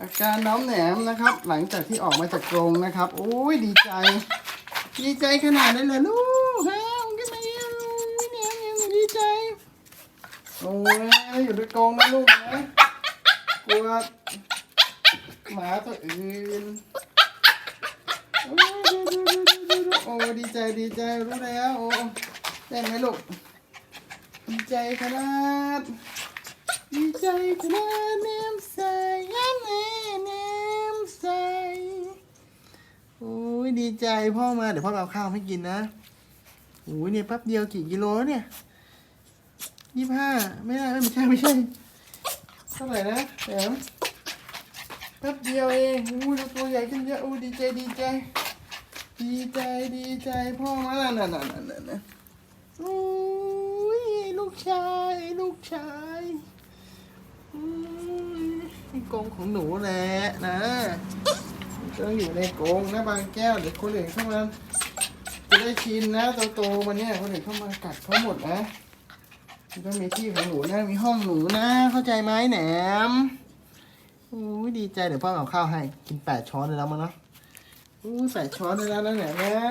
อาการน้องแหนมนะครับ หลังจากที่ออกมาจากกรงนะครับโอ้ยดีใจ ดีใจขนาดนั้นเลยลูกฮะมันก็ไม่เอาแหนมแหนมดีใจโอ้ยอยู่ในกรงนะลูกนะกลัวหมาตัวอื่นโอ้ยดูดูดูดูดูดูโอ้ดีใจดีใจรู้แล้วโอ้ได้ไหมลูกดีใจขนาดดีใจขนาดเนมใส่ย ดีใจพ่อมาเดี๋ยวพ่อเอาข้าวให้กินนะโอ้ยเนี่ยแป๊บเดียวกี่กิโลเนี่ยยี่ห้าไม่ได้ไม่ใช่ไม่ใช่เท่าไหร่นะแหมแป๊บเดียวเองอู้ยตัวใหญ่ขึ้นเยอะอู้ดีใจดีใจ ดีใจดีใจพ่อมาแล้วนั่นนั่นนั่นนั่นนั่นโอ้ยลูกชายลูกชายอืมนี่กรงของหนูแหละนะ ต้องอยู่ในกรงนะบางแก้วเดี๋ยวคนอื่นเข้ามาจะได้ชินนะโตๆมาเนี่ยคนอื่นเข้ามากัดเขาหมดนะต้องมีที่ของหนูนะมีห้องหนูนะ เข้าใจไหมแหนมอู้ดีใจเดี๋ยวพ่อเอาข้าวให้ กินแปดช้อนเลยแล้วมั้งเนาะอู้แปดช้อนเลยแล้วนะแหนมนะ